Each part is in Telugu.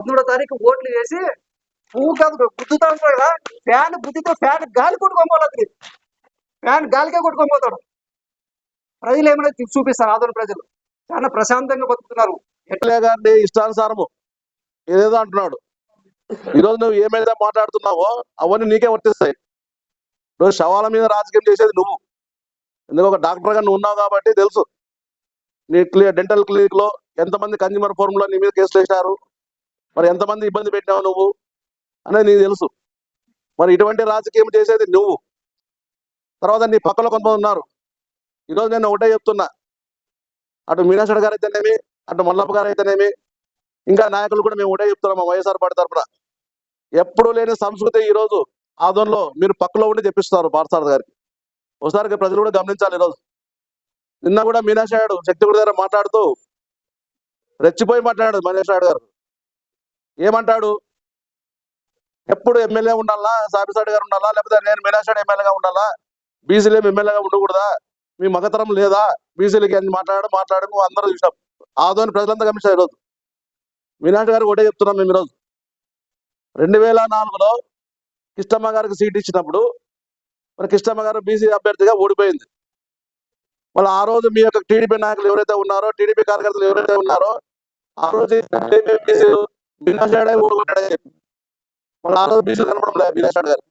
పదమూడో తారీఖు ఓట్లు వేసి పువ్వు కాదు గుద్దుతా ఉంటాడు కదా. ఫ్యాన్ బుద్ధితో ఫ్యాన్ గాలి కొట్టుకోపోలేదు ఫ్యాన్ గాలికే కొట్టుకోపోతాడు ప్రజలు ఏమైనా చూ- చూపిస్తారు ఆదరణ ప్రజలు. చాలా ప్రశాంతంగా బతుకుతున్నారు. ఎట్లే గారిని ఇష్టానుసారము ఏదేదో అంటున్నాడు. ఈరోజు నువ్వు ఏమైతే మాట్లాడుతున్నావో అవన్నీ నీకే వర్తిస్తాయి. రోజు శవాల మీద రాజకీయం చేసేది నువ్వు. ఎందుకు ఒక డాక్టర్గా నువ్వు ఉన్నావు కాబట్టి తెలుసు. నీ క్లి- డెంటల్ క్లినిక్లో ఎంతమంది కన్జ్యూమర్ ఫోరంలో నీ మీద కేసులు వేసినారు మరి ఎంతమంది ఇబ్బంది పెట్టినావు నువ్వు? అనేది నీకు తెలుసు. మరి ఇటువంటి రాజకీయం చేసేది నువ్వు. తర్వాత నీ పక్కలో కొంతమంది ఉన్నారు. ఈరోజు నేను ఒకటే చెప్తున్నా. అటు మీనాక్షి గారు అయితేనేమి అటు మల్లప్ప గారు అయితేనేమి ఇంకా నాయకులు కూడా మేము ఒకటే చెప్తున్నాం మా వైఎస్ఆర్ పార్టీ తరఫున ఎప్పుడూ లేని సంస్కృతి ఈ రోజు ఆదంలో మీరు పక్కలో ఉండి చెప్పిస్తున్నారు పార్థసారథి గారికి. ఒకసారి ప్రజలు కూడా గమనించాలి ఈరోజు నిన్న కూడా మీనాక్షి శక్తి గుడి దగ్గర మాట్లాడుతూ రెచ్చిపోయి మాట్లాడాడు మనీష్ నాయుడు గారు. ఏమంటాడు? ఎప్పుడు ఎమ్మెల్యే ఉండాలా? సాబిసాడి గారు ఉండాలా? లేకపోతే నేను మీనాక్షి ఎమ్మెల్యేగా ఉండాలా? బీసీలు ఏమి ఎమ్మెల్యేగా ఉండకూడదా? మీ మగతరం లేదా? బీసీలకి అని మాట్లాడడం మాట్లాడడం అందరూ చూసాం ఆదోని ప్రజలంతా గమనించారు ఈరోజు. మీనాక్షి గారు ఒకటే చెప్తున్నాం మేము ఈరోజు. రెండు వేల నాలుగులో కిష్టమ్మ గారికి సీట్ ఇచ్చినప్పుడు మరి కృష్ణమ్మ గారు బీసీ అభ్యర్థిగా ఓడిపోయింది. మళ్ళీ ఆ రోజు మీ యొక్క టీడీపీ నాయకులు ఎవరైతే ఉన్నారో టీడీపీ కార్యకర్తలు ఎవరైతే ఉన్నారో ఆ రోజు బీసీలు మీనాక్షి ఓడిపోయాడని చెప్పి. మన ఆ రోజు బీసీలు కనపడం లేదు మీనాక్షి గారు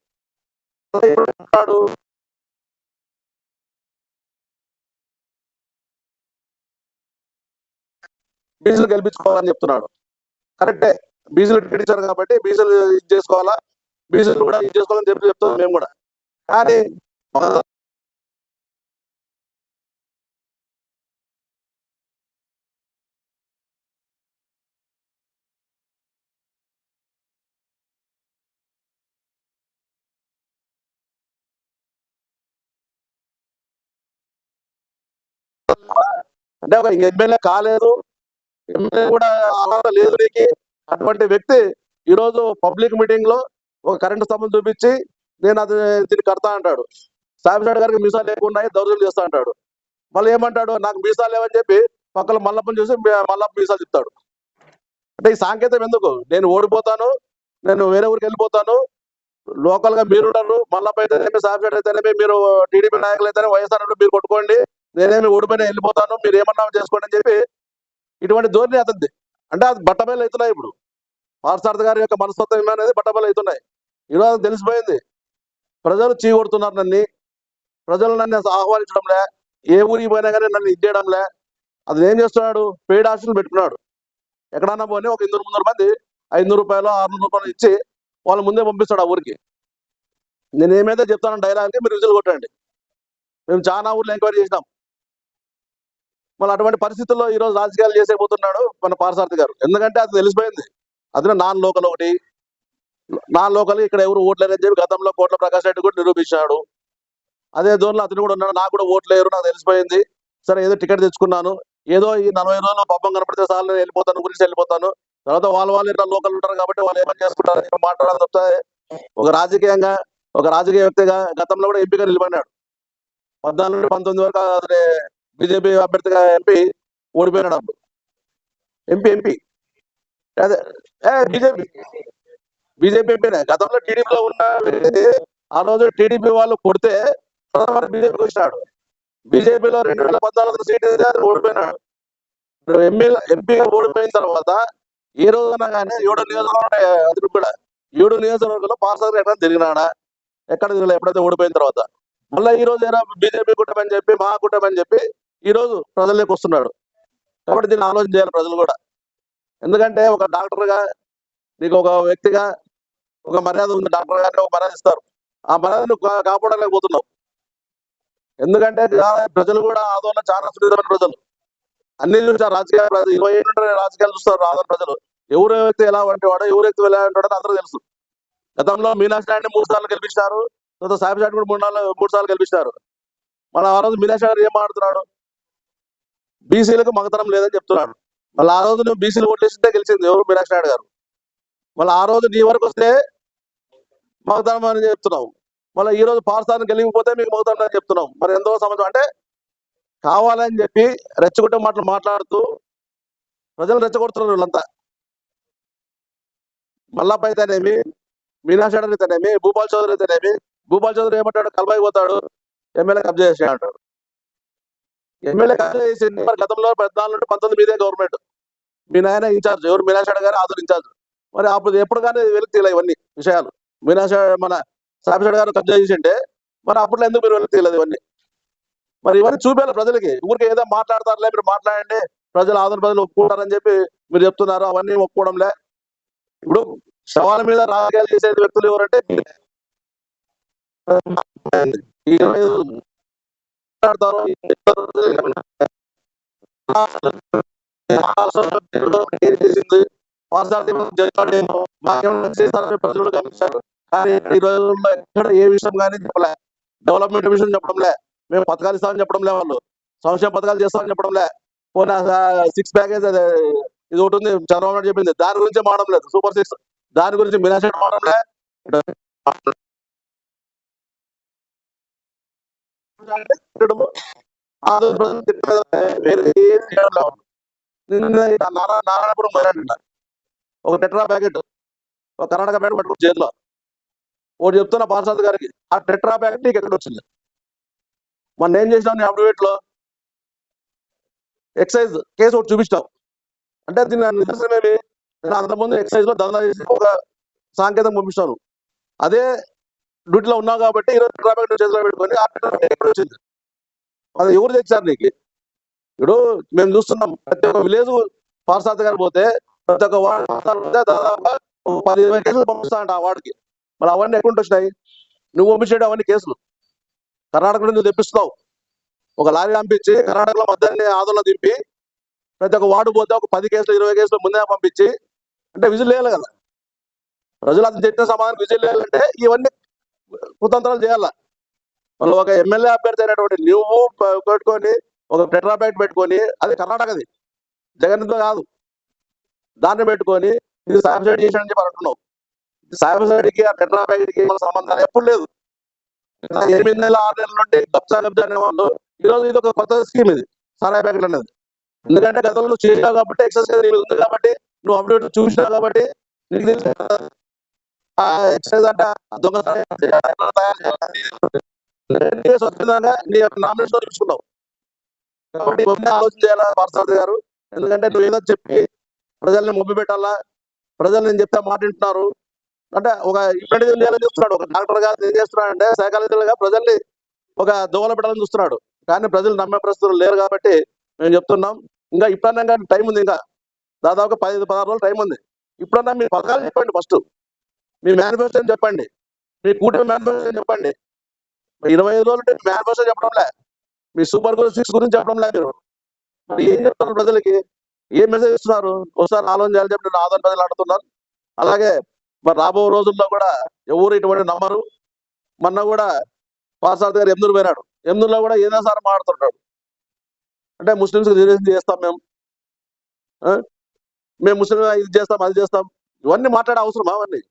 మళ్ళీ ఇప్పుడు బీసీలు గెలిపించుకోవాలని చెప్తున్నాడు. కరెక్టే. బీసీలు టికెట్ కాబట్టి బీసీలు ఇది చేసుకోవాలా? బీసీలు కూడా ఇది చేసుకోవాలని చెప్పి చెప్తున్నాం మేము కూడా. కానీ అంటే ఒక ఎమ్మెల్యే కాలేదు. ఎమ్మెల్యే కూడా అర్హత లేదు నీకు. అటువంటి వ్యక్తి ఈ రోజు పబ్లిక్ మీటింగ్లో ఒక కరెంటు స్తంభం చూపించి నేను అది దీన్ని కడతా అంటాడు. సాయిబిసాడు గారికి మీసాలు లేకున్నాయి దౌర్జన్యం చేస్తా అంటాడు. మళ్ళీ ఏమంటాడు? నాకు మీసాలు లేవని చెప్పి పక్కన మల్లప్పని చూసి మల్లప్ప మీసాలు చెప్తాడు అంటే ఈ సాంకేతం ఎందుకు? నేను ఓడిపోతాను నేను వేరే ఊరికి వెళ్ళిపోతాను లోకల్గా మీరు ఉండరు మల్లప్ప అయితేనేమి సాయిబిసాడు అయితేనేమి మీరు టీడీపీ నాయకులు అయితేనే వైఎస్ఆర్ మీరు కొట్టుకోండి నేనేమి ఓడిపోయినా వెళ్ళిపోతాను మీరు ఏమన్నా చేసుకోండి అని చెప్పి ఇటువంటి ధోరణి అతనిది. అంటే అది బట్టబయలు అవుతున్నాయి ఇప్పుడు. పార్సార్థ గారి యొక్క మనస్తత్వం అనేది బట్టబయలు అవుతున్నాయి. ఈరోజు అది తెలిసిపోయింది. ప్రజలు చీకొడుతున్నారు నన్ను. ప్రజలు నన్ను అసలు ఆహ్వానించడంలే. ఏ ఊరికి పోయినా కానీ నన్ను ఇచ్చేయడంలే అది ఏం చేస్తున్నాడు? పెయిడ్ ఆప్షన్ పెట్టుకున్నాడు. ఎక్కడన్నా పోనీ ఒక ఇద్దరు ముందర మంది ఐదు రూపాయలు ఆరు రూపాయలు ఇచ్చి వాళ్ళ ముందే పంపిస్తాడు ఆ ఊరికి. నేను ఏమైతే చెప్తాను డైలాగ్కి మీరు రిజల్ట్ కొట్టండి. మేము చాలా ఊర్లో ఎంక్వైరీ చేసినాం. మళ్ళీ అటువంటి పరిస్థితుల్లో ఈ రోజు రాజకీయాలు చేసేపోతున్నాడు మన పారసారథి గారు. ఎందుకంటే అది తెలిసిపోయింది. అది నాన్ లోకల్ ఒకటి నాన్ లోకల్ ఇక్కడ ఎవరు ఓట్లేరని చెప్పి గతంలో కోట్ల ప్రకాష్ రెడ్డి కూడా నిరూపించాడు. అదే జోన్లో అతను కూడా ఉన్నాడు. నాకు కూడా ఓట్లేరు నాకు తెలిసిపోయింది. సరే ఏదో టికెట్ తెచ్చుకున్నాను. ఏదో ఈ నలభై రోజుల్లో పబ్బం కనపడితే సార్లు నేను వెళ్ళిపోతాను గురించి వెళ్ళిపోతాను. తర్వాత వాళ్ళ వాళ్ళు ఇట్లా లోకల్ ఉంటారు కాబట్టి వాళ్ళు ఏమని చేసుకుంటారు అని మాట్లాడాలని చెప్తే ఒక రాజకీయంగా ఒక రాజకీయ వ్యక్తిగా గతంలో కూడా ఎంపీగా నిలబడినాడు. పద్నాలుగు నుండి పంతొమ్మిది వరకు అతని బీజేపీ అభ్యర్థిగా ఎంపీ ఓడిపోయినాడు అప్పుడు ఎంపీ ఎంపీ. అదే బీజేపీ. బీజేపీ ఎంపీనే. గతంలో టీడీపీలో ఉన్న వ్యక్తి ఆ రోజు టీడీపీ వాళ్ళు కొడితే ప్రధాన బీజేపీకి వచ్చినాడు. బీజేపీలో రెండు వేల పద్నాలుగు సీట్ ఓడిపోయినాడు. ఎంపీ ఎంపీగా ఓడిపోయిన తర్వాత ఏ రోజున కానీ ఏడు నియోజకవర్గం అతను కూడా. ఏడు నియోజకవర్గంలో పార్సల్ ఎక్కడ తిరిగినాడా? ఎక్కడ తిరగలే ఎప్పుడైతే ఓడిపోయిన తర్వాత. మళ్ళీ ఈ రోజు ఏదో బీజేపీ కుటుంబం చెప్పి మా కుటుంబం చెప్పి ఈ రోజు ప్రజల్లోకి వస్తున్నాడు. కాబట్టి దీన్ని ఆలోచన చేయాలి ప్రజలు కూడా. ఎందుకంటే ఒక డాక్టర్గా నీకు ఒక వ్యక్తిగా ఒక మర్యాద ఉంది. డాక్టర్ గారిని ఒక మర్యాద ఇస్తారు. ఆ మర్యాదను కాపాడలేకపోతున్నావు. ఎందుకంటే ప్రజలు కూడా ఆందోళన చాలా సున్నితమైన ప్రజలు. అన్ని చూసారు రాజకీయ ప్రజలు ఇరవై ఏళ్ళు రాజకీయాలు చూస్తారు ఆంధ్ర ప్రజలు. ఎవరు వ్యక్తి ఎలా వంటి వాడు ఎవరు వ్యక్తి ఎలా ఉంటాడో అందరూ తెలుసు. గతంలో మీనాక్షి నాయుడిని మూడు సార్లు గెలిపించారు. తర్వాత సాహిబ్ సార్ కూడా మూడు నాలుగు మూడు సార్లు గెలిపించారు. మన ఆ రోజు మీనాక్షి గారు ఏం మాడుతున్నాడు బీసీలకు మగతనం లేదని చెప్తున్నాడు మళ్ళీ ఆ రోజు నువ్వు బీసీలు ఓట్లేసిందే గెలిచింది. ఎవరు? మీనాక్షి నాయుడు గారు. మళ్ళీ ఆ రోజు నీ వరకు వస్తే మగతనం అని చెప్తున్నావు. మళ్ళీ ఈ రోజు పాకిస్తాన్ గెలిగిపోతే మీకు మగతనం అని చెప్తున్నాం మరి ఎంతో సంవత్సరం అంటే కావాలని చెప్పి రెచ్చగొట్టే మాటలు మాట్లాడుతూ ప్రజలు రెచ్చగొడుతున్నారు వీళ్ళంతా. మల్లప్ప అయితేనేమి మీనాక్షి అయితేనేమి? భూపాల్ చౌదరి అయితేనేమి? భూపాల్ చౌదరి ఏమంటాడు? కలబాయి పోతాడు. ఎమ్మెల్యే కబ్జా చేసి అంటాడు ఎమ్మెల్యే చేసింది మరి గతంలో పద్నాలుగు నుండి పంతొమ్మిది మీదే గవర్నమెంట్. మీ నాయన ఇన్ఛార్జ్ ఎవరు మీనాశాడ గారు ఆదురు ఇన్ఛార్జ్ మరి అప్పుడు ఎప్పుడు కానీ వెలికి తీయలే ఇవన్నీ విషయాలు. మీనాశాడ మన సాపిషడ్ గారు కబ్జా చేసింటే మరి అప్పట్లో ఎందుకు మీరు వెలికి తీయలేదు ఇవన్నీ? మరి ఇవన్నీ చూపించాలి ప్రజలకి. ఊరికి ఏదో మాట్లాడతారులే మీరు మాట్లాడండి ప్రజలు ఆదరణ ప్రజలు ఒప్పుకుంటారని చెప్పి మీరు చెప్తున్నారు అవన్నీ ఒప్పుకోవడంలే. ఇప్పుడు శవాల మీద రాజకీయాలు చేసే వ్యక్తులు ఎవరంటే ఈ ఇరవై ఐదు మాట్లాడతారు ఏం చేసింది ప్రజలు కానీ ఈ రోజుల్లో ఎక్కడ ఏ విషయం కానీ చెప్పలే డెవలప్మెంట్ విషయం చెప్పడంలే మేము పథకాలు ఇస్తామని చెప్పడంలే వాళ్ళు సంక్షేమ పథకాలు చేస్తామని చెప్పడంలే పోనీ సిక్స్ ప్యాకేజ్ అదే ఇది ఒకటి ఉంది చంద్రబాబు నాయుడు చెప్పింది దాని గురించి మాడడం లేదు సూపర్ సిక్స్ దాని గురించి మీనాక్షి మాడడంలే ఆంధ్రప్రదేశ్ తిట్టలేదు. వేరే ఏం చేయడం లేదు. నిన్న ఇక్కడ నారాయణపురం పోయాడంట ఒక టెట్రా ప్యాకెట్ ఒక కర్ణాటక ప్యాకెట్ పట్టుకుని చేతిలో ఒకటి చెప్తున్నా పార్సాద్ గారికి ఆ టెట్రా ప్యాకెట్ నీకు ఎక్కడ వచ్చింది? మొన్న ఏం చేసినావు నీ అప్డేట్లో ఎక్సైజ్ కేసు ఒకటి చూపించావు అంటే దీని నిదర్శనం ఏమి? నేను అంతకుముందు ఎక్సైజ్లో దందా చేసి ఒక సాంకేతం పంపిస్తాను అదే డ్యూటీలో ఉన్నావు కాబట్టి ఈరోజు టెట్రా చేతిలో పెట్టుకొని ఎప్పుడు ఎక్కడ వచ్చింది. అది ఎవరు తెచ్చారు నీకు? ఇప్పుడు మేము చూస్తున్నాం ప్రతి ఒక్క విలేజ్ పార్సాత గారు పోతే ప్రతి ఒక్క వార్డు దాదాపు దాదాపుగా పది ఇరవై కేసులు పంపిస్తా అంట ఆ వార్డుకి. మరి అవన్నీ ఎక్కడ వచ్చినాయి? నువ్వు పంపించేటి అవన్నీ కేసులు. కర్ణాటక నుంచి నువ్వు తెప్పిస్తున్నావు. ఒక లారీ పంపించి కర్ణాటకలో మధ్యాహ్నం ఆదోళన దింపి ప్రతి ఒక్క వార్డు పోతే ఒక పది కేసులు ఇరవై కేసులు ముందే పంపించి అంటే విజిల్ వేయాలి కదా. ప్రజలు అతను చెప్పిన సమాధానం విజిల్ వేయాలంటే ఇవన్నీ కుతంత్రాలు చేయాలా? మనం ఒక ఎమ్మెల్యే అభ్యర్థి అయినటువంటి నువ్వు పెట్టుకొని ఒక టెట్రా ప్యాకెట్ పెట్టుకొని అది కర్ణాటకది. జగన్ కాదు. దాన్ని పెట్టుకొని ఇది సాబిసైడ్ చేసాడని చెప్పి అంటున్నావు. సాబిసైడ్కి ఆ టెట్రా మన సంబంధాలు ఎప్పుడు లేదు ఎనిమిది నెలల ఆరు నెలల నుండి కబ్జా కబ్జా అనే వాళ్ళు ఈరోజు ఇది ఒక కొత్త స్కీమ్ ఇది. సారాయి ప్యాకెట్ అనేది. ఎందుకంటే గతంలో నువ్వు చేసావు కాబట్టి ఎక్సర్సైజ్ ఉంది కాబట్టి నువ్వు అప్డేట్ చూసినావు కాబట్టి నీకు తెలుసు ఆ అంటే నీ యొక్క నామినేషన్ చూసుకున్నావు కాబట్టి ఇవన్నీ ఆలోచన చేయాలా పార్సారథి గారు ఎందుకంటే నువ్వు ఏదో చెప్పి ప్రజల్ని మొబ్బి పెట్టాలా ప్రజలు నేను చెప్తే మాట వింటున్నారు అంటే ఒక ఇబ్బంది చేయాలని చూస్తున్నాడు ఒక డాక్టర్గా ఏం చేస్తున్నాడు అంటే సైకాలజికల్ ప్రజల్ని ఒక దోవల పెట్టాలని చూస్తున్నాడు కానీ ప్రజలు నమ్మే పరిస్థితులు లేరు కాబట్టి మేము చెప్తున్నాం ఇంకా ఇప్పుడన్నా టైం ఉంది ఇంకా. దాదాపు పదిహేను పదహారు రోజులు టైం ఉంది. ఇప్పుడన్నా మీ పథకాలు చెప్పండి ఫస్ట్. మీ మేనిఫెస్టో చెప్పండి. మీ కూటమి మేనిఫెస్టో చెప్పండి. ఇరవై ఐదు రోజులు మేనిఫెస్టో చెప్పడంలే. మీ సూపర్ గురించి సిక్స్ గురించి చెప్పడం లేదు మీరు. మరి ఏం చెప్తున్నారు ప్రజలకి? ఏం మెసేజ్ ఇస్తున్నారు? ఒకసారి ఆలోచన చేయాలని చెప్పి నేను ఆదరణ ప్రజలు అడుగుతున్నారు అలాగే మరి రాబో రోజుల్లో కూడా ఎవరు ఇటువంటి నమ్మరు? మొన్న కూడా పాసాద్ గారు ఎమ్నూరు పోయినాడు. ఎమ్నూరులో కూడా ఏదో సార్ మాట్లాడుతుంటాడు. అంటే ముస్లింస్కి రిజర్వేషన్ చేస్తాం మేము. ఆ? మేము ముస్లిం ఇది చేస్తాం అది చేస్తాం. ఇవన్నీ మాట్లాడే అవసరమా అవన్నీ?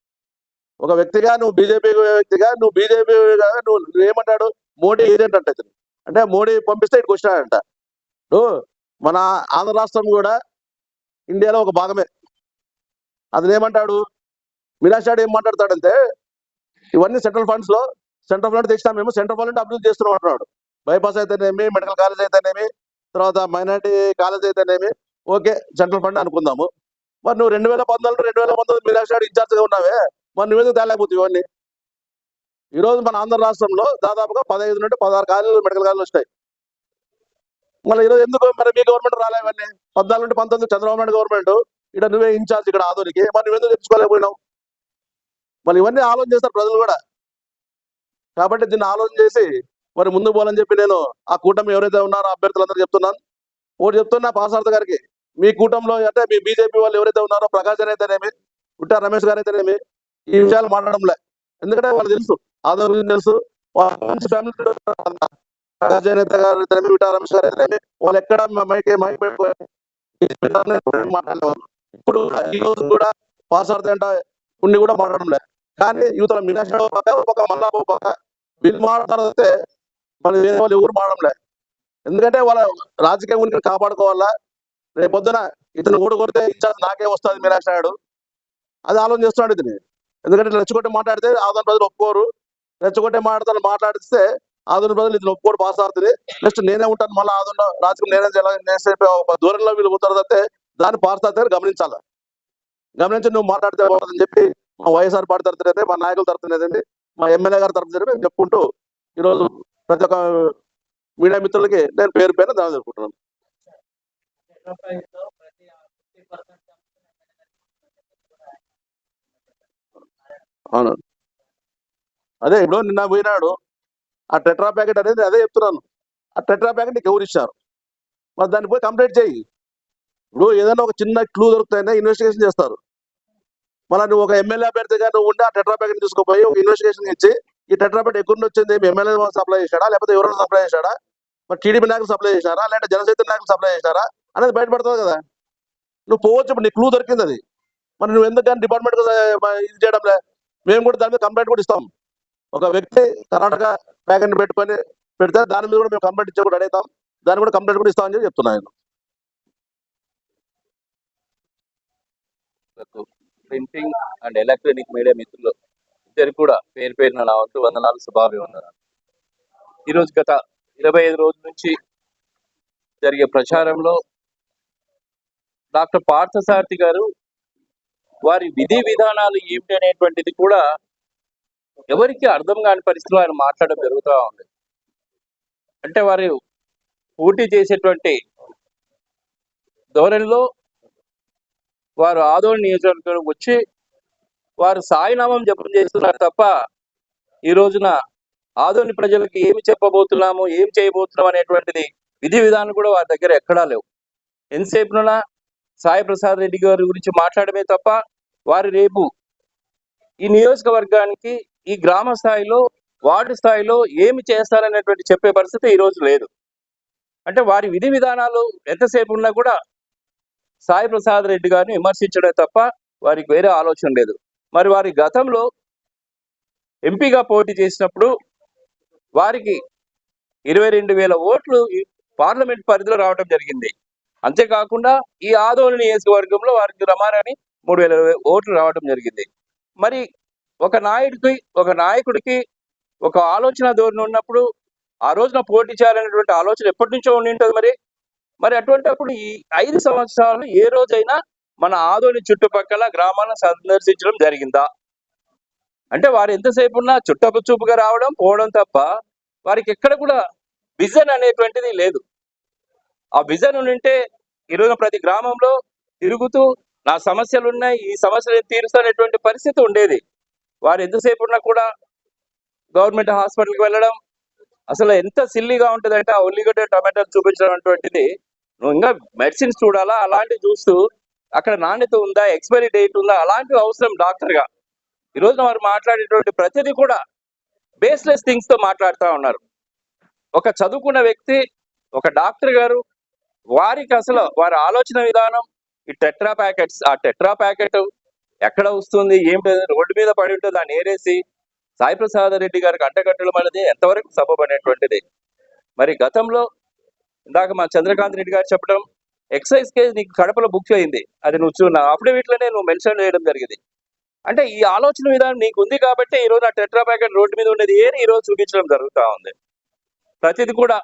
ఒక వ్యక్తిగా నువ్వు బీజేపీ వ్యక్తిగా నువ్వు బీజేపీ నువ్వు ఏమంటాడు? మోడీ ఏజెంట్ అంటే ఇతను. అంటే మోడీ పంపిస్తే ఇక్కడికి వచ్చినాడంట. నువ్వు మన ఆంధ్ర రాష్ట్రం కూడా ఇండియాలో ఒక భాగమే. అతను ఏమంటాడు? మీనాక్షాడు ఏం మాట్లాడతాడంటే ఇవన్నీ సెంట్రల్ ఫండ్స్లో సెంట్రల్ ఫండ్ తెచ్చినా మేము సెంట్రల్ ఫండ్ అభివృద్ధి చేస్తున్నాం అంటున్నాడు. బైపాస్ అయితేనేమి మెడికల్ కాలేజ్ అయితేనేమి తర్వాత మైనార్టీ కాలేజ్ అయితేనేమి ఓకే సెంట్రల్ ఫండ్ అనుకుందాము. మరి నువ్వు రెండు వేల పంతొమ్మిది రెండు వేల పంతొమ్మిది మీనాక్షాడు ఇన్ఛార్జ్గా ఉన్నావే. మరి నువ్వెందుకు తేలేకపోతే ఇవన్నీ? ఈ రోజు మన ఆంధ్ర రాష్ట్రంలో దాదాపుగా పదహైదు నుండి పదహారు కాలేజీలు మెడికల్ కాలేజీలు వచ్చాయి. మళ్ళీ ఈరోజు ఎందుకు మరి మీ గవర్నమెంట్ రాలే ఇవన్నీ? పద్నాలుగు నుండి పంతొమ్మిది చంద్రబాబు నాయుడు గవర్నమెంట్ ఇక్కడ నువ్వే ఇన్ఛార్జ్ ఇక్కడ ఆధునికి మరి నువ్వెందుకు తెచ్చుకోలేకపోయినావు? మళ్ళీ ఇవన్నీ ఆలోచన చేస్తారు ప్రజలు కూడా. కాబట్టి దీన్ని ఆలోచన చేసి మరి ముందు పోవాలని చెప్పి నేను ఆ కూటమి ఎవరైతే ఉన్నారో అభ్యర్థులందరూ చెప్తున్నాను. ఒకటి చెప్తున్నా పాసార్థ గారికి. మీ కూటమిలో అంటే మీ బీజేపీ వాళ్ళు ఎవరైతే ఉన్నారో ప్రకాశ్ గారు అయితేనేమి ఉట్టా రమేష్ గారు అయితేనేమి ఈ విషయాలు మాట్లాడంలే ఎందుకంటే వాళ్ళు తెలుసు. ఆధార్ గురించి తెలుసు మంచి ఫ్యామిలీ రాజనేత గారు అయితేనేమి ఉట్టా రమేష్ గారు అయితేనేమి వాళ్ళు ఎక్కడ మైక్ మాట్లాడేవాళ్ళు ఇప్పుడు ఈ రోజు కూడా పాస్ అంటే ఉండి కూడా మాట్లాడడం కానీ యువతల మీనాక్షి పక్క ఒక పక్క వీళ్ళు మాట్లాడితే మరి వేరే వాళ్ళు ఎవరు మాడడంలే ఎందుకంటే వాళ్ళ రాజకీయ ఉనికి కాపాడుకోవాలా? రేపొద్దున ఇతను ఊడు కొడితే ఇన్ఛార్జ్ నాకే వస్తుంది మీనాక్షి నాయుడు. అది ఆలోచన చేస్తున్నాడు ఇది ఎందుకంటే రెచ్చగొట్టి మాట్లాడితే ఆదరణ ప్రజలు ఒప్పుకోరు. రెచ్చగొట్టే మాట్లాడతాను మాట్లాడిస్తే ఆదరణ ప్రజలు ఇది ఒప్పుకోరు పాస్ అవుతుంది నెక్స్ట్ నేనే ఉంటాను మళ్ళీ ఆదరణ రాజకీయం నేనే చేయాలి నేను ఒక దూరంలో వీళ్ళు పోతారు తప్పితే దాన్ని పాస్ అవుతారు గమనించాలి. గమనించి నువ్వు మాట్లాడితే అని చెప్పి మా వైఎస్ఆర్ పార్టీ తరఫున మా నాయకుల తరఫున మా ఎమ్మెల్యే గారి తరఫున మేము చెప్పుకుంటూ ఈరోజు ప్రతి ఒక్క మీడియా మిత్రులకి నేను పేరు పేరు దాని జరుపుకుంటున్నాను అవును. అదే ఇప్పుడు నిన్న పోయినాడు ఆ టెట్రా ప్యాకెట్ అనేది అదే చెప్తున్నాను. ఆ టెట్రా ప్యాకెట్ నీకు ఎవరు ఇచ్చారు? మరి దాన్ని పోయి కంప్లీట్ చేయి. ఇప్పుడు ఏదైనా ఒక చిన్న క్లూ దొరుకుతాయనే ఇన్వెస్టిగేషన్ చేస్తారు. మళ్ళీ నువ్వు ఒక ఎమ్మెల్యే అభ్యర్థిగా నువ్వు ఉండి ఆ టెట్రా ప్యాకెట్ తీసుకుపోయి ఒక ఇన్వెస్టిగేషన్ ఇచ్చి ఈ టెట్రా ప్యాకెట్ ఎక్కువ వచ్చింది? మీ ఎమ్మెల్యే సప్లై చేశాడా? లేకపోతే ఎవరైనా సప్లై చేశాడా? మరి టీడీపీ నాయకులు సప్లై చేశారా? లేదంటే జనసేత నాయకులు సప్లై చేశారా? అనేది బయటపడుతుంది కదా. నువ్వు పోవచ్చు ఇప్పుడు నీ క్లూ దొరికింది అది. మరి నువ్వు ఎందుకు కానీ డిపార్ట్మెంట్ ఇది చేయడం లే మేము కూడా దాని మీద కంప్లైంట్ కూడా ఇస్తాం. ఒక వ్యక్తి కర్ణాటక ప్యాకెట్ పెట్టుకొని పెడితే దాని మీద కూడా మేము కంప్లైంట్ ఇచ్చే కూడా అడుగుతాం దాన్ని కూడా కంప్లైంట్ కూడా ఇస్తామని చెప్పి చెప్తున్నాను ప్రింటింగ్ అండ్ ఎలక్ట్రానిక్ మీడియా మిత్రులు ఇద్దరు కూడా పేరు పేరున నా వంతు వందనాలు శుభాభివందనాలు. ఈరోజు గత ఇరవై ఐదు రోజుల నుంచి జరిగే ప్రచారంలో డాక్టర్ పార్థసారథి గారు వారి విధి విధానాలు ఏమిటి అనేటువంటిది కూడా ఎవరికి అర్థం కాని పరిస్థితిలో ఆయన మాట్లాడడం జరుగుతూ ఉంది. అంటే వారు పోటీ చేసేటువంటి ధోరణిలో వారు ఆదోళన నియోజకవర్గం వచ్చి వారు సాయినామం జపం చేస్తున్నారు తప్ప ఈ రోజున ఆదోని ప్రజలకు ఏమి చెప్పబోతున్నాము ఏం చేయబోతున్నాం అనేటువంటిది విధి విధానం కూడా వారి దగ్గర ఎక్కడా లేవు. ఎంతసేపున సాయి ప్రసాద్ రెడ్డి గారి గురించి మాట్లాడమే తప్ప వారు రేపు ఈ నియోజకవర్గానికి ఈ గ్రామ స్థాయిలో వార్డు స్థాయిలో ఏమి చేస్తారనేటువంటి చెప్పే పరిస్థితి ఈ రోజు లేదు. అంటే వారి విధి విధానాలు ఎంతసేపు ఉన్నా కూడా సాయి ప్రసాద్ రెడ్డి గారిని విమర్శించడమే తప్ప వారికి వేరే ఆలోచన లేదు. మరి వారి గతంలో ఎంపీగా పోటీ చేసినప్పుడు వారికి ఇరవై రెండు వేల ఓట్లు పార్లమెంట్ పరిధిలో రావడం జరిగింది. అంతేకాకుండా ఈ ఆదోళన నియోజకవర్గంలో వారికి రమారాణి మూడు వేల ఓట్లు రావడం జరిగింది. మరి ఒక నాయుడికి ఒక నాయకుడికి ఒక ఆలోచన ధోరణి ఉన్నప్పుడు ఆ రోజున పోటీ చేయాలనేటువంటి ఆలోచన ఎప్పటి నుంచో ఉండి ఉంటుంది మరి? మరి అటువంటిప్పుడు ఈ ఐదు సంవత్సరాలు ఏ రోజైనా మన ఆదోని చుట్టుపక్కల గ్రామాలను సందర్శించడం జరిగిందా? అంటే వారు ఎంతసేపు ఉన్నా చుట్టపు చూపుగా రావడం పోవడం తప్ప వారికి ఎక్కడ కూడా విజన్ అనేటువంటిది లేదు. ఆ విజన్ ఉంటే ఈరోజు ప్రతి గ్రామంలో తిరుగుతూ నా సమస్యలు ఉన్నాయి ఈ సమస్యలు తీరుస్తానేటువంటి పరిస్థితి ఉండేది. వారు ఎంతసేపు ఉన్నా కూడా గవర్నమెంట్ హాస్పిటల్కి వెళ్ళడం అసలు ఎంత సిల్లీగా ఉంటుందంటే ఆ ఉల్లిగడ్డ టమాటాలు చూపించడం అటువంటిది. నువ్వు ఇంకా మెడిసిన్స్ చూడాలా? అలాంటివి చూస్తూ అక్కడ నాణ్యత ఉందా? ఎక్స్పైరీ డేట్ ఉందా? అలాంటివి అవసరం డాక్టర్ ఈరోజు ఈ రోజున వారు మాట్లాడేటువంటి ప్రతిదీ కూడా బేస్లెస్ థింగ్స్తో మాట్లాడుతూ ఉన్నారు. ఒక చదువుకున్న వ్యక్తి ఒక డాక్టర్ గారు వారికి అసలు వారి ఆలోచన విధానం ఈ టెట్రా ప్యాకెట్స్ ఆ టెట్రా ప్యాకెట్ ఎక్కడ వస్తుంది ఏం రోడ్డు మీద పడి ఉంటుంది దాన్ని ఏరేసి సాయి ప్రసాద్ రెడ్డి గారికి అంటగట్టడం అనేది ఎంతవరకు సబబనేటువంటిది. మరి గతంలో ఇందాక మా చంద్రకాంత్ రెడ్డి గారు చెప్పడం ఎక్సైజ్ కేసు నీకు కడపలో బుక్ అయింది అది నువ్వు చూ నా affidavit నువ్వు మెన్షన్ చేయడం జరిగింది. అంటే ఈ ఆలోచన విధానం నీకు ఉంది కాబట్టి ఈ రోజు ఆ టెట్రా ప్యాకెట్ రోడ్డు మీద ఉండేది ఏరి ఈ రోజు చూపించడం జరుగుతూ ఉంది. ప్రతిది కూడా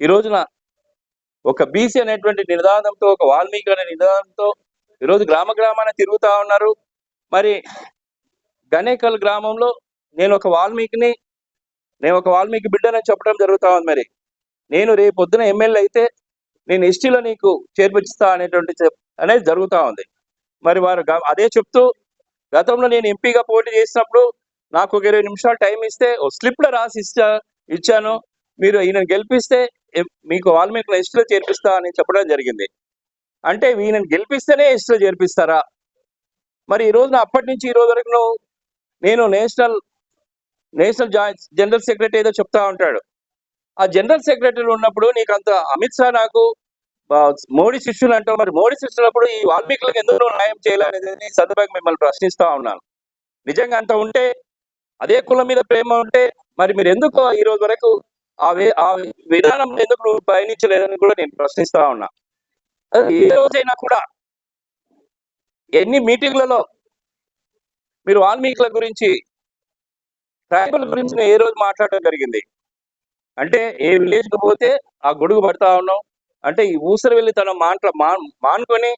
ఈ రోజున ఒక బీసీ అనేటువంటి నినాదంతో ఒక వాల్మీకి అనే నినాదంతో ఈరోజు గ్రామ గ్రామాన తిరుగుతా ఉన్నారు. మరి గణేకల్ గ్రామంలో నేను ఒక వాల్మీకిని నేను ఒక వాల్మీకి బిడ్డనని చెప్పడం జరుగుతా ఉంది మరి. నేను రేపు పొద్దున ఎమ్మెల్యే అయితే నేను ఎస్టీలో నీకు చేర్పించుతా అనేటువంటి అనేది జరుగుతా ఉంది. మరి వారు గ- అదే చెప్తూ గతంలో నేను ఎంపీగా పోటీ చేసినప్పుడు నాకు ఒక ఇరవై నిమిషాలు టైం ఇస్తే ఓ స్లిప్లో రాసి ఇచ్చా ఇచ్చాను. మీరు ఈయన గెలిపిస్తే మీకు వాల్మీకులను హిస్టరీలో చేర్పిస్తా అని చెప్పడం జరిగింది. అంటే వీళ్ళని గెలిపిస్తేనే హిస్టరీలో చేర్పిస్తారా? మరి ఈ రోజున అప్పటి నుంచి ఈ రోజు వరకు నేను నేషనల్ నేషనల్ జా- జనరల్ సెక్రటరీ ఏదో చెప్తా ఉంటాడు. ఆ జనరల్ సెక్రటరీ ఉన్నప్పుడు నీకు అంత అమిత్ షా నాకు మోడీ శిష్యులు అంటావు. మరి మోడీ శిష్యులప్పుడు ఈ వాల్మీకులకు ఎందుకు న్యాయం చేయాలనేది ఈ సందర్భంగా మిమ్మల్ని ప్రశ్నిస్తా ఉన్నాను. నిజంగా అంత ఉంటే అదే కులం మీద ప్రేమ ఉంటే మరి మీరు ఎందుకు ఈ రోజు వరకు ఆ ఆ విధానం ఎందుకు నువ్వు పయనించలేదని కూడా నేను ప్రశ్నిస్తా ఉన్నా. ఏ రోజైనా కూడా ఎన్ని మీటింగ్లలో మీరు వాల్మీకుల గురించి ట్రైబల్ గురించి ఏ రోజు మాట్లాడడం జరిగింది? అంటే ఏ విలేజ్కు పోతే ఆ గొడుగు పడతా ఉన్నాం అంటే ఈ ఊసరు వెళ్ళి తన మాంట్ల మా మానుకొని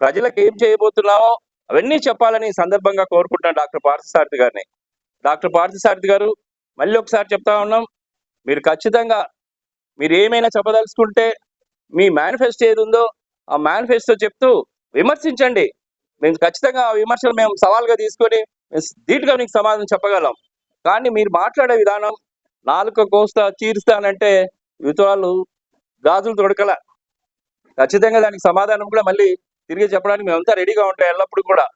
ప్రజలకు ఏం చేయబోతున్నామో అవన్నీ చెప్పాలని సందర్భంగా కోరుకుంటున్నాను డాక్టర్ పార్థసారథి గారిని. డాక్టర్ పార్థసారథి గారు మళ్ళీ ఒకసారి చెప్తా ఉన్నాం మీరు ఖచ్చితంగా మీరు ఏమైనా చెప్పదలుచుకుంటే మీ మేనిఫెస్టో ఏది ఉందో ఆ మేనిఫెస్టో చెప్తూ విమర్శించండి. మేము ఖచ్చితంగా ఆ విమర్శలు మేము సవాల్గా తీసుకొని ధీటుగా మీకు సమాధానం చెప్పగలం. కానీ మీరు మాట్లాడే విధానం నాలుక కోస్తా చీరుస్తానంటే యువత వాళ్ళు గాజులు తొడకల. ఖచ్చితంగా దానికి సమాధానం కూడా మళ్ళీ తిరిగి చెప్పడానికి మేమంతా రెడీగా ఉంటాం ఎల్లప్పుడూ కూడా.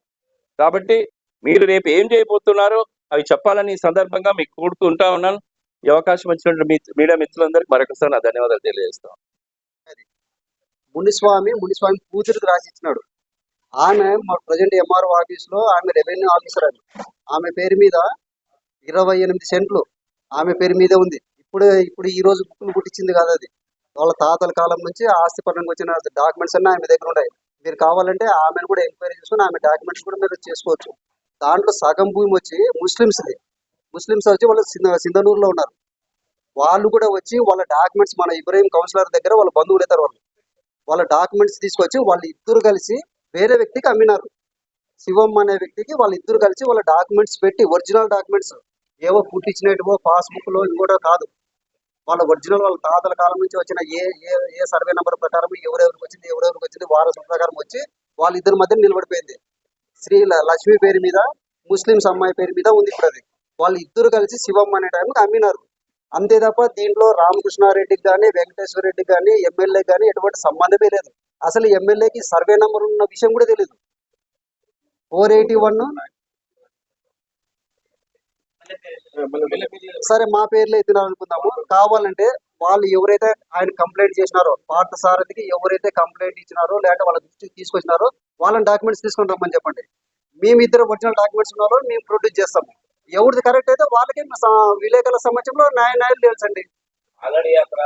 కాబట్టి మీరు రేపు ఏం చేయబోతున్నారో అవి చెప్పాలని సందర్భంగా మీకు కోరుతూ ఉంటా ఉన్నాను. ఈ అవకాశం ఇచ్చినటువంటి మీ మీడియా మిత్రులందరికీ మరొకసారి నా ధన్యవాదాలు తెలియజేస్తాం మునిస్వామి మునిస్వామి కూతురికి రాసి ఇచ్చినాడు. ఆమె మా ప్రజెంట్ ఎంఆర్ఓ ఆఫీస్లో ఆమె రెవెన్యూ ఆఫీసర్ అని. ఆమె పేరు మీద ఇరవై ఎనిమిది సెంట్లు ఆమె పేరు మీదే ఉంది. ఇప్పుడు ఇప్పుడు ఈ రోజు బుక్కులు పుట్టించింది కాదు అది. వాళ్ళ తాతల కాలం నుంచి ఆస్తి పరంగా వచ్చిన డాక్యుమెంట్స్ అన్నీ ఆమె దగ్గర ఉన్నాయి. మీరు కావాలంటే ఆమెను కూడా ఎంక్వైరీ చేసుకుని ఆమె డాక్యుమెంట్స్ కూడా మీరు చేసుకోవచ్చు. దాంట్లో సగం భూమి వచ్చి ముస్లిమ్స్ది. ముస్లిమ్స్ వచ్చి వాళ్ళు సింధ సింధనూరులో ఉన్నారు. వాళ్ళు కూడా వచ్చి వాళ్ళ డాక్యుమెంట్స్ మన ఇబ్రాహిం కౌన్సిలర్ దగ్గర వాళ్ళ బంధువులు అవుతారు వాళ్ళు. వాళ్ళ డాక్యుమెంట్స్ తీసుకొచ్చి వాళ్ళు ఇద్దరు కలిసి వేరే వ్యక్తికి అమ్మినారు. శివం అనే వ్యక్తికి వాళ్ళు ఇద్దరు కలిసి వాళ్ళ డాక్యుమెంట్స్ పెట్టి ఒరిజినల్ డాక్యుమెంట్స్ ఏవో పుట్టించినట్టువో పాస్బుక్లో ఇంకోటో కాదు. వాళ్ళ ఒరిజినల్ వాళ్ళ తాతల కాలం నుంచి వచ్చిన ఏ ఏ ఏ సర్వే నెంబర్ ప్రకారం ఎవరెవరికి వచ్చింది ఎవరెవరికి వచ్చింది వారసుల ప్రకారం వచ్చి వాళ్ళిద్దరి మధ్య నిలబడిపోయింది. శ్రీ లక్ష్మి పేరు మీద ముస్లిమ్స్ అమ్మాయి పేరు మీద ఉంది ఇప్పుడు అది వాళ్ళు ఇద్దరు కలిసి శివం అనే టైంకి అమ్మినారు. అంతే తప్ప దీంట్లో రామకృష్ణారెడ్డికి కానీ వెంకటేశ్వర రెడ్డికి కానీ ఎమ్మెల్యే కానీ ఎటువంటి సంబంధమే లేదు. అసలు ఎమ్మెల్యేకి సర్వే నెంబర్ ఉన్న విషయం కూడా తెలియదు ఫోర్ ఎయిటీ వన్ సరే మా పేర్లో ఎత్తినారు అనుకుందాము. కావాలంటే వాళ్ళు ఎవరైతే ఆయన కంప్లైంట్ చేసినారో పార్థ సారథికి ఎవరైతే కంప్లైంట్ ఇచ్చినారో లేదంటే వాళ్ళ దృష్టికి తీసుకొచ్చినారో వాళ్ళని డాక్యుమెంట్స్ తీసుకొని రమ్మని చెప్పండి. మేమిద్దరు ఒరిజినల్ డాక్యుమెంట్స్ ఉన్నారో మేము ప్రొడ్యూస్ చేస్తాము. ఎవరిది కరెక్ట్ అయితే వాళ్ళకి విలేకరుల సమక్షంలో న్యాయ న్యాయాలు తెలుసండి ఆల్రెడీ అక్కడ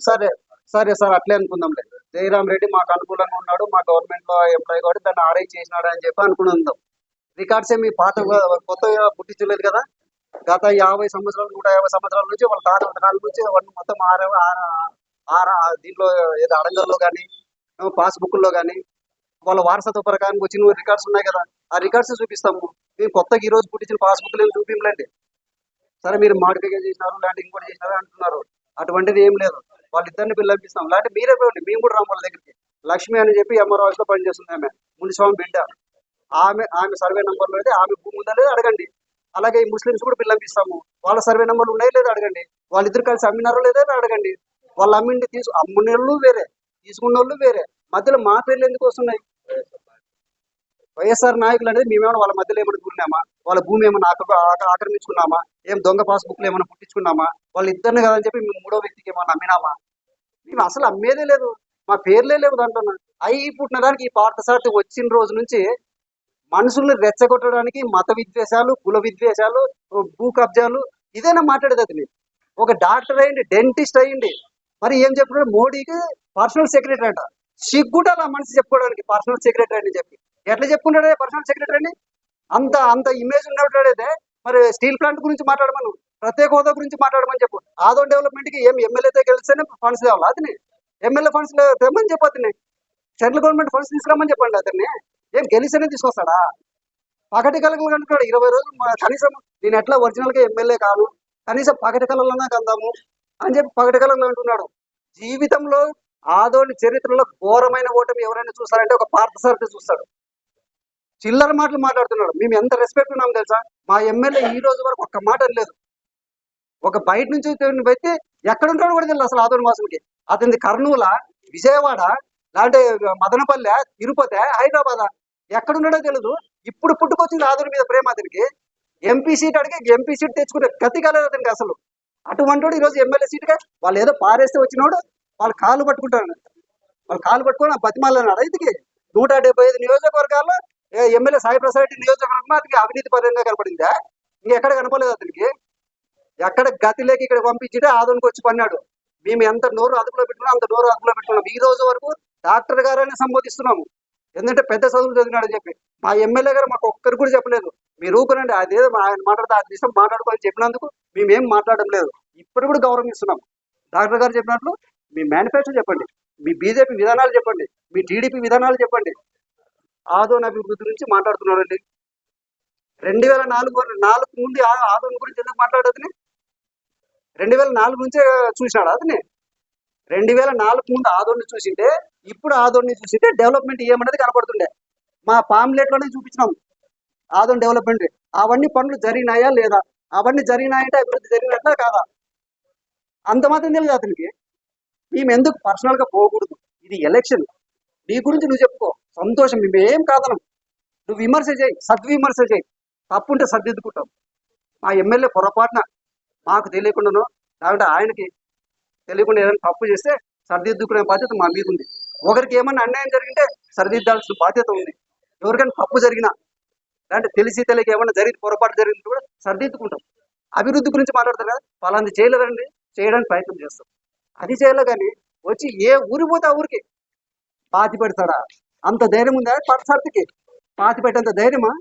సరే సరే సార్ అట్లే అనుకుందాంలే. జయరామ్ రెడ్డి మాకు అనుకూలంగా ఉన్నాడు మా గవర్నమెంట్లో ఎంప్లాయీ కాబట్టి దాన్ని ఆర్ఐ చేసినాడు అని చెప్పి అనుకుందాం రికార్డ్స్ ఏమి పాత కొత్తగా పుట్టించలేదు కదా? గత యాభై సంవత్సరాలు నూట యాభై సంవత్సరాల నుంచి వాళ్ళ తాత కాలం నుంచి వాళ్ళు మొత్తం ఆర ఆర ఆర దీంట్లో ఏదో అడంగల్లో కానీ పాస్బుక్లో కానీ వాళ్ళ వారసత్వ ప్రకారం వచ్చిన రికార్డ్స్ ఉన్నాయి కదా ఆ రికార్డ్స్ చూపిస్తాము మేము కొత్తగా ఈ రోజు పుట్టించిన పాస్బుక్లు ఏమి చూపించలేండి. సరే మీరు మాడిఫికేషన్ చేసినారు లేదంటే ఇంకోటి చేసినారు అంటున్నారు. అటువంటిది ఏం లేదు. వాళ్ళిద్దరిని పిల్లపిస్తాం లేదంటే మీరే పోండి మేము కూడా రాము వాళ్ళ దగ్గరికి. లక్ష్మి అని చెప్పి ఎంఆర్ ఆఫీస్ పనిచేస్తుంది ఆమె. మునిస్వామి బిడ్డ. ఆమె ఆమె సర్వే నంబర్లో అయితే ఆమె భూమి ఉందా లేదా అడగండి. అలాగే ఈ ముస్లిమ్స్ కూడా పిల్లపిస్తాము వాళ్ళ సర్వే నెంబర్లు ఉన్నాయో లేదా అడగండి. వాళ్ళిద్దరు కలిసి అమ్మినారో లేదా అడగండి. వాళ్ళు అమ్మిండి తీసు అమ్మునోళ్ళు వేరే తీసుకున్న వాళ్ళు వేరే. మధ్యలో మా పేర్లు ఎందుకు వస్తున్నాయి? వైఎస్ఆర్ నాయకులు అనేది మేమేమైనా వాళ్ళ మధ్యలో ఏమైనా దూరినామా వాళ్ళ భూమి ఏమైనా ఆక్రమించుకున్నామా? ఏం దొంగ పాస్బుక్లు ఏమైనా పుట్టించుకున్నామా? వాళ్ళు ఇద్దరిని కదని చెప్పి మేము మూడో వ్యక్తికి ఏమైనా అమ్మినామా మేము అసలు అమ్మేదే లేదు. మా పేర్లే లేవు దాంట్లో అయి పుట్టిన దానికి ఈ పార్థసారథి వచ్చిన రోజు నుంచి మనుషుల్ని రెచ్చగొట్టడానికి మత విద్వేషాలు కుల విద్వేషాలు భూ కబ్జాలు ఇదేనా మాట్లాడేది అతని? ఒక డాక్టర్ అయ్యండి డెంటిస్ట్ అయ్యండి. మరి ఏం చెప్పుకున్నాడు మోడీకి పర్సనల్ సెక్రటరీ అంట. సిగ్గుంటారు ఆ మనిషి చెప్పుకోవడానికి? పర్సనల్ సెక్రటరీ అని చెప్పి. ఎట్లా చెప్పుకుంటాడే? పర్సనల్ సెక్రటరీని అంత అంత ఇమేజ్ ఉన్నట్లయితే మరి స్టీల్ ప్లాంట్ గురించి మాట్లాడమను. ప్రత్యేక హోదా గురించి మాట్లాడమని చెప్పు. ఆదోన్ డెవలప్మెంట్కి ఏం ఎమ్మెల్యేతో గెలిస్తేనే ఫండ్స్ తేవాలి అతని. ఎమ్మెల్యే ఫండ్స్ తెమ్మని చెప్పు అతని. సెంట్రల్ గవర్నమెంట్ ఫండ్స్ తీసుకురామని చెప్పండి అతన్ని ఏం గెలిస్తేనే తీసుకొస్తాడా? పగటి కలగలు అంటున్నాడు ఇరవై రోజులు మా- కనీసం నేను ఎట్లా ఒరిజినల్గా ఎమ్మెల్యే కాను? కనీసం పగటి కళలోనే కందాము? అని చెప్పి పగటి కళలో అంటున్నాడు. జీవితంలో ఆదోని చరిత్రలో ఘోరమైన ఓటమి ఎవరైనా చూస్తారంటే ఒక పార్థసారథి చూస్తాడు. చిల్లర మాటలు మాట్లాడుతున్నాడు. మేము ఎంత రెస్పెక్ట్ ఉన్నాం తెలుసా? మా ఎమ్మెల్యే ఈ రోజు వరకు ఒక్క మాట లేదు ఒక బయట నుంచి అయితే ఎక్కడ ఉంటాడో కూడా తెలియదు అసలు ఆదోని వాసులకి. అతనిది కర్నూల? విజయవాడ? లేదంటే మదనపల్లె? తిరుపతి? హైదరాబాద్? ఎక్కడ ఉన్నాడో తెలియదు ఇప్పుడు పుట్టుకొచ్చింది ఆదోని మీద ప్రేమ అతనికి. ఎంపీ సీట్ అడిగి ఎంపీ సీట్ తెచ్చుకునే గతి కాలేదు అతనికి అసలు. అటువంటి ఈ రోజు ఎమ్మెల్యే సీట్గా వాళ్ళు ఏదో పారేస్తే వచ్చినోడు వాళ్ళు కాళ్ళు పట్టుకుంటారు. వాళ్ళు కాళ్ళు పట్టుకొని బతిమాలన్నాడు ఇదికి నూట డెబ్బై ఐదు నియోజకవర్గాల్లో ఏ ఎమ్మెల్యే సాయి ప్రసాద్ రెడ్డి నియోజకవర్గం అతనికి అవినీతి పరంగా కనపడిందా? ఇంకెక్కడ కనపడలేదు అతనికి. ఎక్కడ గతి లేక ఇక్కడ పంపించితే ఆదోనికి వచ్చి పన్నాడు. మేము ఎంత నోరు అదుపులో పెట్టుకున్నాం అంత నోరు అదుపులో పెట్టుకున్నాం. ఈ రోజు వరకు డాక్టర్ గారని సంబోధిస్తున్నాము. ఎందుకంటే పెద్ద చదువులు చదివినాడని చెప్పి. మా ఎమ్మెల్యే గారు మాకు ఒక్కరు కూడా చెప్పలేదు. మీరు ఊరుకోనండి అదేదో మా- ఆయన మాట్లాడితే ఆ విషయం మాట్లాడుకోవాలని చెప్పినందుకు మేమేం మాట్లాడడం లేదు. ఇప్పుడు కూడా గౌరవం ఇస్తున్నాం డాక్టర్ గారు చెప్పినట్లు మీ మేనిఫెస్టో చెప్పండి. మీ బీజేపీ విధానాలు చెప్పండి. మీ టీడీపీ విధానాలు చెప్పండి. ఆదోన్ అభివృద్ధి గురించి మాట్లాడుతున్నారండి. రెండు వేల నాలుగు నాలుగు ముందు ఆదోన్ గురించి ఎందుకు మాట్లాడదని రెండు వేల నాలుగు నుంచే చూసినాడు అతని రెండు వేల నాలుగు ముందు ఆదోన్ని చూసింటే ఇప్పుడు ఆదోన్ని చూసింటే డెవలప్మెంట్ ఏమన్నది కనపడుతుండే. మా పాంప్లెట్లోనే చూపించినాం. ఆదోన్ డెవలప్మెంట్. అవన్నీ పనులు జరిగినాయా లేదా? అవన్నీ జరిగినాయంటే అభివృద్ధి జరిగినట్లా కాదా? అంత మాత్రం తెలియదు అతనికి? మేము ఎందుకు పర్సనల్గా పోకూడదు. ఇది ఎలక్షన్ నీ గురించి నువ్వు చెప్పుకో. సంతోషం. మేమేం కాదనం. నువ్వు విమర్శ చేయి. సద్విమర్శ చేయి. తప్పుంటే సర్దిద్దుకుంటాం. మా ఎమ్మెల్యే పొరపాటున మాకు తెలియకుండానో లేకుంటే ఆయనకి తెలియకుండా ఏదైనా తప్పు చేస్తే సరిదిద్దుకునే బాధ్యత మా మీద ఉంది. ఒకరికి ఏమన్నా అన్యాయం జరిగింటే సరిదిద్దాల్సిన బాధ్యత ఉంది. ఎవరికైనా తప్పు జరిగినా అంటే తెలిసి తెలియక ఏమన్నా జరిగి పొరపాటు జరిగింది కూడా సరిదిద్దుకుంటాం. అభివృద్ధి గురించి మాట్లాడతారు కదా? ఫలాంది చేయలేదండి. చేయడానికి ప్రయత్నం చేస్తాం. అది చేయాలి కానీ వచ్చి ఏ ఊరి పోతే ఆ ఊరికి? పాతి పెడతాడా? అంత ధైర్యం ఉందా? పరసర్తికి పాతి పెట్టేంత ధైర్యమా?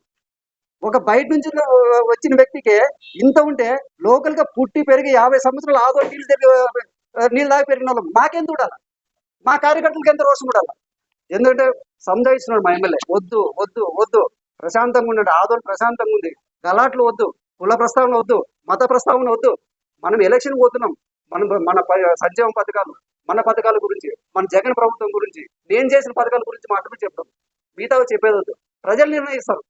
ఒక బయట నుంచి వచ్చిన వ్యక్తికి ఇంత ఉంటే లోకల్గా పుట్టి పెరిగి యాభై సంవత్సరాలు ఆదో నీళ్ళు దగ్గర నీళ్ళు దాకా పెరిగిన వాళ్ళం. మాకెంత ఉండాలి? మా కార్యకర్తలకు ఎంత రోషం ఉండాలి? ఎందుకంటే సంజాయిస్తున్నాడు మా ఎమ్మెల్యే. వద్దు వద్దు వద్దు. ప్రశాంతంగా ఉన్నాడు ఆదోళన ప్రశాంతంగా ఉంది. గలాట్లు వద్దు. కుల ప్రస్తావన వద్దు. మత ప్రస్తావన వద్దు. మనం ఎలక్షన్ పోతున్నాం. మనం మన సంక్షేమ పథకాలు మన పథకాల గురించి మన జగన్ ప్రభుత్వం గురించి నేను చేసిన పథకాల గురించి మాత్రమే చెప్తాం మిగతా చెప్పేది వద్దు. ప్రజలు నిర్ణయిస్తారు.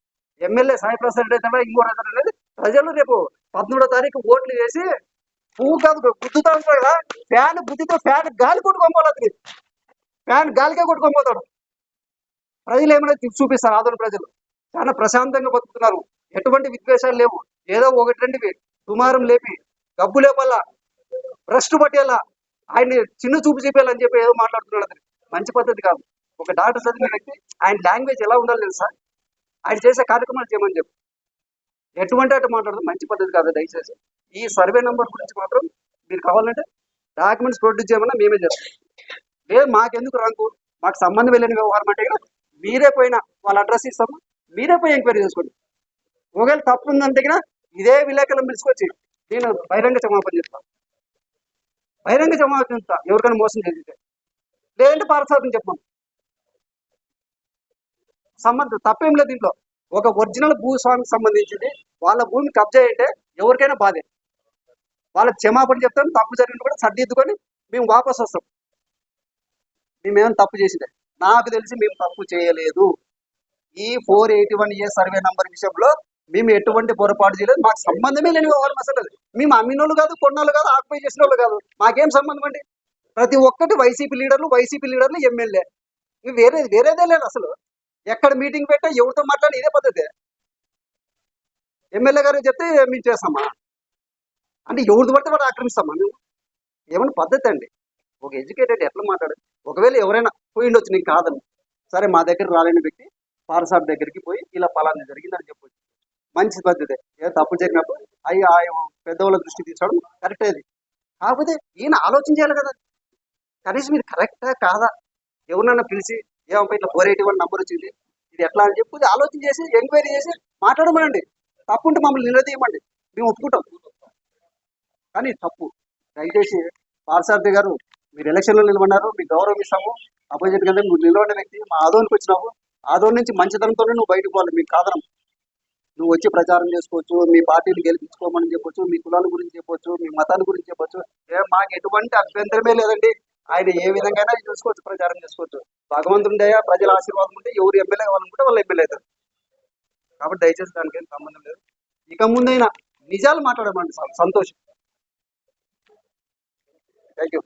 ఎమ్మెల్యే సాయి ప్రసాద్ అయితే ఇంకో రైతు అనేది ప్రజలు రేపు పదమూడో తారీఖు ఓట్లు వేసి పువ్వు కాదు గుద్దుతా ఉంటాడు కదా. ఫ్యాన్ బుద్ధితో ఫ్యాన్ గాలి కొట్టుకోపోవాలి అతని ఫ్యాన్ గాలికే కొట్టుకోపోతాడు ప్రజలు ఏమైనా చూ- చూపిస్తారు ఆదరణ ప్రజలు. చాలా ప్రశాంతంగా బతుకుతున్నారు. ఎటువంటి విద్వేషాలు లేవు. ఏదో ఒకటి రెండువి దుమారం లేపి గబ్బు లేపల్లా. భ్రష్టు పట్టేలా. ఆయన్ని చిన్న చూపు చెప్పేయాలని చెప్పి ఏదో మాట్లాడుతున్నాడు అతను. మంచి పద్ధతి కాదు. ఒక డాక్టర్ చదివిన వ్యక్తి ఆయన లాంగ్వేజ్ ఎలా ఉండాలి తెలుసా? ఆయన చేసే కార్యక్రమాలు చేయమని చెప్పు. ఎటువంటి అటు మాట్లాడదు మంచి పద్ధతి కాదు దయచేసి. ఈ సర్వే నెంబర్ గురించి మాత్రం మీరు కావాలంటే డాక్యుమెంట్స్ ప్రొడ్యూస్ చేయమన్నా మేమే చేస్తాం. లేదు మాకెందుకు రంకు మాకు సంబంధం వెళ్ళిన వ్యవహారం అంటే కదా మీరే పోయినా వాళ్ళ అడ్రస్ ఇస్తాము? మీరే పోయి ఎంక్వైరీ చేసుకోండి. ఒకవేళ తప్పు ఉందంటే ఇదే విలేకరులను పిలుచుకొచ్చి నేను బహిరంగ క్షమాపణ చెప్తాను బహిరంగ క్షమాపణ చెప్తా ఎవరికైనా మోసం చేస్తే లేదంటే పారసాదం చెప్పాను సంబంధం తప్పేం లేదు దీంట్లో. ఒక ఒరిజినల్ భూస్వామికి సంబంధించింది వాళ్ళ భూమి కబ్జా అంటే ఎవరికైనా బాధే. వాళ్ళ క్షమాపణ చెప్తాం తప్పు జరిగిన కూడా సర్దిద్దుకొని మేము వాపస్ వస్తాం. మేమేమైనా తప్పు చేసిందే నాకు తెలిసి మేము తప్పు చేయలేదు. ఈ four eighty one A survey number విషయంలో మేము ఎటువంటి పొరపాటు చేయలేదు. మాకు సంబంధమే లేని వ్యవహారం అసలు. అది. మేము అమ్మినోళ్ళు కాదు కొన్నోళ్ళు కాదు ఆక్యుపై చేసిన వాళ్ళు కాదు. మాకేం సంబంధం అండి? ప్రతి ఒక్కటి వైసీపీ లీడర్లు వైసీపీ లీడర్లు ఎమ్మెల్యే. ఇవి వేరే వేరేదే లేదు అసలు. ఎక్కడ మీటింగ్ పెట్టా ఎవరితో మాట్లాడి ఇదే పద్ధతి. ఎమ్మెల్యే గారు చెప్తే మేము చేస్తామా? అంటే ఎవరిది పడితే వాడు ఆక్రమిస్తామా? మేము ఏమన్నా పద్ధతి అండి? ఒక ఎడ్యుకేటెడ్ ఎట్లా మాట్లాడు? ఒకవేళ ఎవరైనా పోయి ఉండొచ్చు నీకు కాదని. సరే మా దగ్గర రాలేని వ్యక్తి పారసాబ్ దగ్గరికి పోయి ఇలా పలానా జరిగిందని చెప్పొచ్చు. మంచి పద్ధతి. ఏ తప్పు జరిగినప్పుడు అవి ఆ పెద్దవాళ్ళ దృష్టి తీసుకోవడం కరెక్ట్ అది. కాకపోతే ఈయన ఆలోచన చేయాలి కదా. కనీసం మీరు కరెక్టా కాదా? ఎవరినైనా పిలిచి ఏమో ఇట్లా ఫోర్ ఎయిటీ వన్ నంబర్ వచ్చింది. ఇది ఎట్లా? అని చెప్పి ఆలోచన చేసి ఎంక్వైరీ చేసి మాట్లాడమనండి. తప్పు ఉంటే మమ్మల్ని నిలదీయమండి. మేము ఒప్పుకుంటాం. కానీ తప్పు. దయచేసి పార్సార్థి గారు మీరు ఎలక్షన్లో నిలబడినారు మీకు గౌరవం ఇస్తాము. అపోజిట్ కింద నువ్వు నిలబడిన వ్యక్తి మా ఆదోనికి వచ్చినావు. ఆదోని నుంచి మంచితనంతోనే నువ్వు బయటకు పోవాలి. మీకు కాదనం. నువ్వు వచ్చి ప్రచారం చేసుకోవచ్చు మీ పార్టీని గెలిపించుకోమని చెప్పొచ్చు మీ కులాల గురించి చెప్పొచ్చు మీ మతాల గురించి చెప్పొచ్చు. మాకు ఎటువంటి అభ్యంతరమే లేదండి. ఆయన ఏ విధంగా చూసుకోవచ్చు ప్రచారం చేసుకోవచ్చు. భగవంతుండయా ప్రజల ఆశీర్వాదం ఉంటే ఎవరు ఎమ్మెల్యే కావాలనుకుంటే వాళ్ళు ఎమ్మెల్యే అవుతారు. కాబట్టి దయచేసి దానికి ఏం సంబంధం లేదు. ఇక ముందైనా నిజాలు మాట్లాడమండి. సంతోషం. Thank you